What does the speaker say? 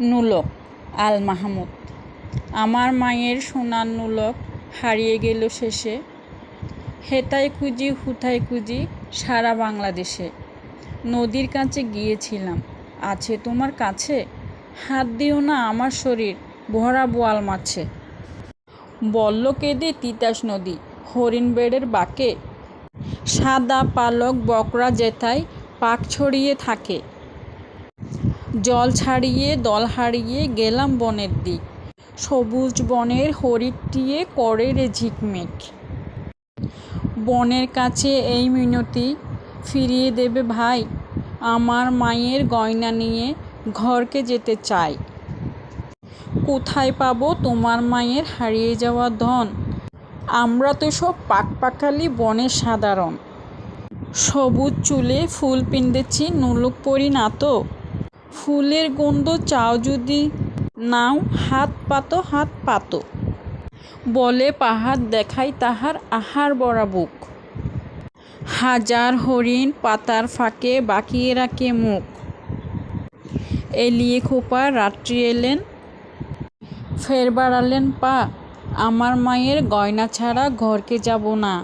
নুলক আল মাহমুদ আমার মায়ের সোনার নুলক হারিয়ে গেল শেষে। হেতায় খুঁজি হুথায় খুঁজি সারা বাংলাদেশে। নদীর কাছে গিয়েছিলাম। আছে তোমার কাছে? হাত দিও না, আমার শরীর ভরা বোয়াল মাছে। বলল কেঁদে তিতাস নদী, হরিণ বেড়ের বাঁকে। সাদা পালক বকরা জেথায় পাক ছড়িয়ে থাকে। জল ছাড়িয়ে, দল হারিয়ে গেলাম বনের দিক। সবুজ বনের হরিটিয়ে করে রে ঝিকমিক। বনের কাছে এই মিনতি, ফিরিয়ে দেবে ভাই, আমার মায়ের গয়না নিয়ে ঘরকে যেতে চাই। কোথায় পাবো তোমার মায়ের হারিয়ে যাওয়া ধন? আমরা তো সব পাকপাকালি বনের সাধারণ। সবুজ চুলে ফুল পিন্দেছি, নুলুক পরি না তো? ফুলের গন্ধ চাও যদি নাও, হাত পাতো হাত পাতো। বলে পাহাড় দেখাই তাহার আহার বড়া বুক। হাজার হরিণ পাতার ফাঁকে বাকিয়ে রাখে মুখ। এলিয়ে খোপা, রাত্রি এলেন, ফের বাড়ালেন পা। আমার মায়ের গয়না ছাড়া ঘরকে যাব না।